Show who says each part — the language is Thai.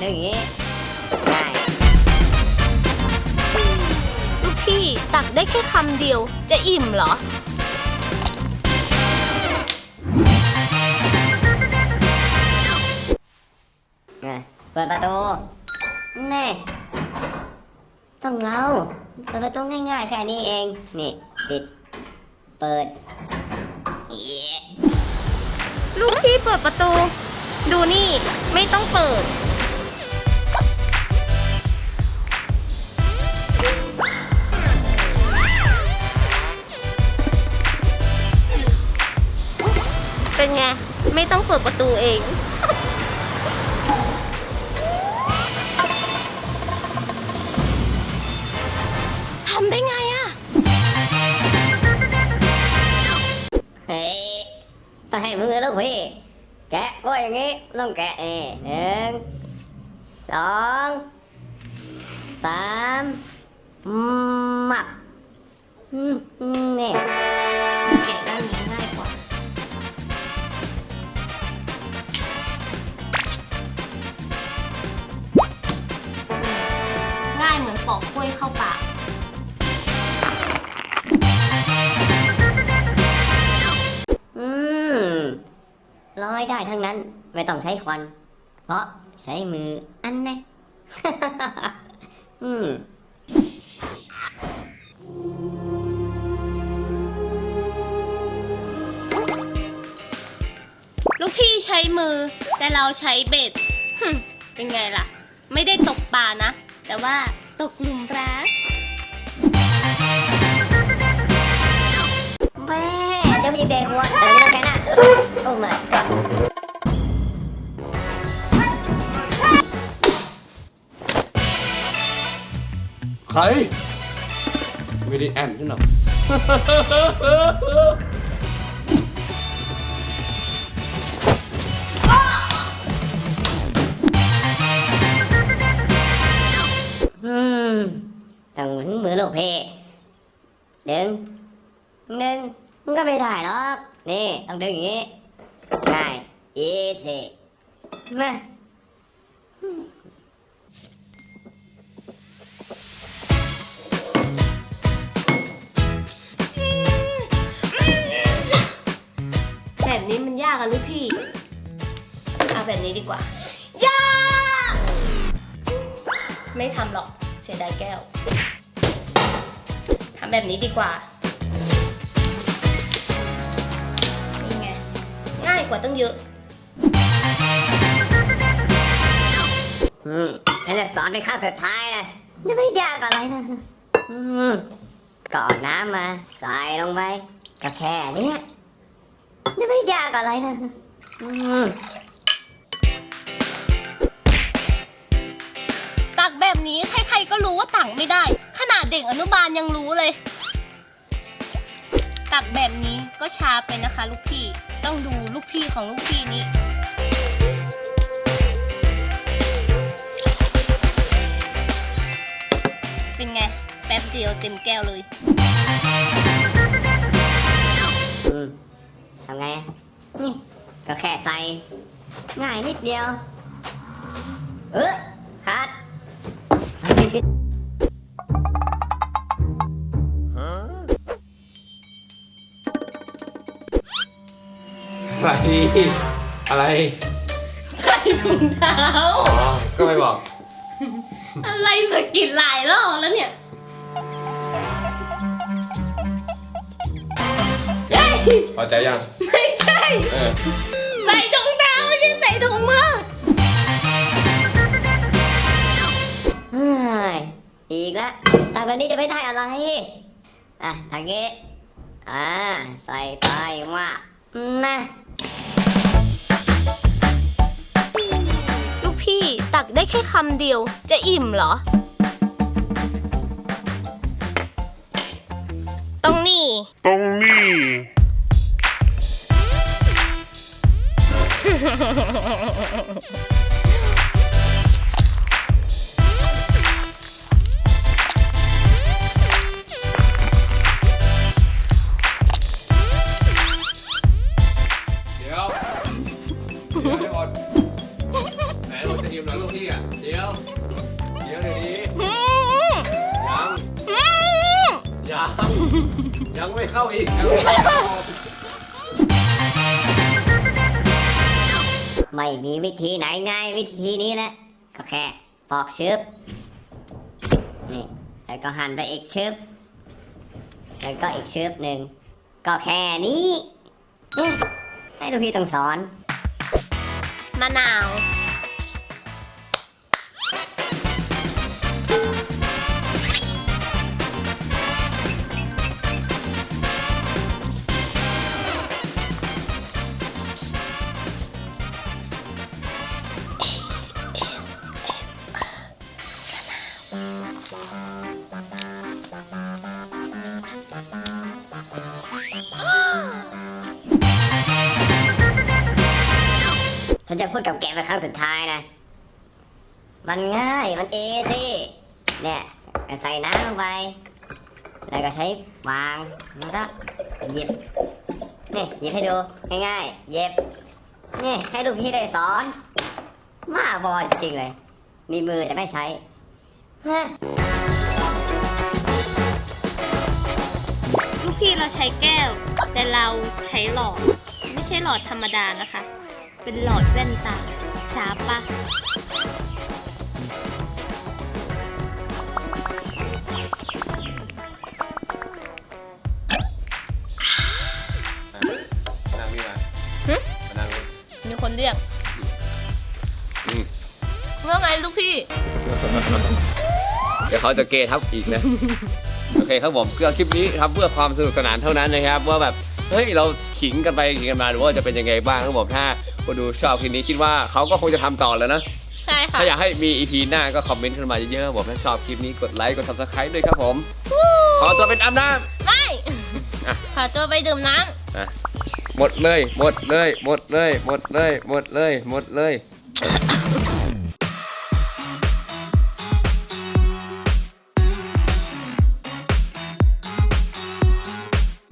Speaker 1: ต้องดึงอย่างนี้ง่าย
Speaker 2: ลูกพี่ตักได้แค่คำเดียวจะอิ่มเหรอ
Speaker 1: อะเปิดประตูแน่ต้องเราเปิดประตูง่ายๆแค่นี้เอง นี่ปิด เปิดเย้
Speaker 2: ลูกพี่เปิดประตู ดูนี่ไม่ต้องเปิด เป็นไง ไม่ต้องเปิดประตูเองทำได้ไงอะ
Speaker 1: เฮ้ยต้องให้มือลูกพี่ แกะก็อย่างนี้ต้องแกะเองหนึ่งสองสามมักอืมนี่
Speaker 2: ปอกกล้วยเข้าปาก
Speaker 1: อืมลอยได้ทั้งนั้น ไม่ต้องใช้ควัน เพราะใช้มืออันแน่ อืม
Speaker 2: ลูกพี่ใช้มือ แต่เราใช้เบ็ด เป็นไงล่ะ ไม่ได้ตกปลานะ แต่ว่า ตกหลุมรัก
Speaker 1: แม่เจ้าพี่เด็กหัวเออนี่ต้องใช้หน้าโอ้ my god
Speaker 3: ใคร ไม่ได้แอมใช่หรอก
Speaker 1: อื กพี่ดึงดึงมันก็ไม่ได้หรอก นี่ต้องดึงอย่างนี้ ง่าย easy มา
Speaker 2: แบบนี้มันยากอะลูกพี่ เอาแบบนี้ดีกว่า
Speaker 1: ยา
Speaker 2: ไม่ทำหรอก เสียดายแก้ว ทำแบบนี้ดีกว่านี่ไงง่ายกว่าตั้งเยอะ
Speaker 1: อืมฉันจะสอนเป็นขั้นสุดท้ายนะจะไม่ยากอะไรนะอืมก่อนน้ำมาใส่ลงไปก็แค่เนี้ยจะไม่ยากอะไรนะอืม
Speaker 2: ตักแบบนี้ใครๆก็รู้ว่าตักไม่ได้ข นาดเด็กอนุบาลยังรู้เลย ตักแบบนี้ก็ช้าไปนะคะ ลูกพี่ ต้องดูลูกพี่ของลูกพี่นี้เป็นไง แป๊บเดียวเต็มแก้วเลย
Speaker 1: อืมทำไงอะนี่ ก็แค่ใส่ ง่ายนิดเดียว เออขาด
Speaker 3: อะไรอะไร
Speaker 2: ใส่ถุงเท้า
Speaker 3: อ๋อ ก็ไม่บอก
Speaker 2: อะไรสะกิดหลายรอบแล้วเนี่ยเฮ้ย
Speaker 3: พอใจยัง
Speaker 2: ไม่ใช่
Speaker 3: เออ
Speaker 2: ใส่ถุงเท้าไม่ใช่ใส่ถุงมือ
Speaker 1: เฮ้ยอีกแล้วแต่แบบนี้จะไม่ได้อะไร อะทางนี้ อ่า ใส่ไปว่านะ
Speaker 2: ตักได้แค่คำเดียว จะอิ่มเหรอ ตรงนี้
Speaker 4: ตรงนี้
Speaker 3: ยังไม่เข้าอีกยังไม่เข้า
Speaker 1: ไม่มีวิธีไหนง่ายวิธีนี้แหละ ก็แค่ฟอกชึบนี่แล้วก็หั่นไปอีกชึบแล้วก็อีกชึบหนึ่ง ก็แค่นี้เนี่ยให้ดูกพี่ต้องสอน
Speaker 2: มะนาว
Speaker 1: พูดกับแกเป็นครั้งสุดท้ายนะ มันง่าย มันเอสิเนี่ยใส่น้ำลงไป แล้วก็ใช้วาง แล้วก็หยิบ นี่หยิบให้ดู ง่ายๆหยิบนี่ให้ลูกพี่ได้สอน มาบอจริงเลย มีมือแต่ไม่ใช้ฮ
Speaker 2: ลูกพี่เราใช้แก้ว แต่เราใช้หลอด ไม่ใช่หลอดธรรมดานะคะ เป็นหลอดแว่นตาจ้าปะ
Speaker 3: นั่งนี่มา
Speaker 2: หึ
Speaker 3: มานั่งนี่
Speaker 2: มีคนเรียก
Speaker 3: อืม
Speaker 2: ว่าไงลูกพี่
Speaker 3: เดี๋ยวเขาจะเกทับอีกนะ โอเคครับผมเพื่อคลิปนี้ทำเพื่อความสนุกสนานเท่านั้นนะครับ ว่าแบบ เฮ้ย เราขิงกันไปขิงกันมาหรือว่าจะเป็นยังไงบ้างครับผมถ้า คนดูชอบคลิปนี้คิดว่าเขาก็คงจะทำต่อแล้วนะ
Speaker 2: ใช่ค่ะ
Speaker 3: ถ้าอยากให้มี EP หน้าก็คอมเมนต์ขึ้นมาเยอะๆครับผมถ้าชอบคลิปนี้กดไลค์กด subscribe ด้วยครับผม ขอตัวเป็นอัมน้
Speaker 2: ไม่
Speaker 3: อะ
Speaker 2: ขอตัวไปดื่มน้ำำ
Speaker 3: อะหมดเลย หมดเลย หมดเลย หมดเลย หมดเลย หมดเลย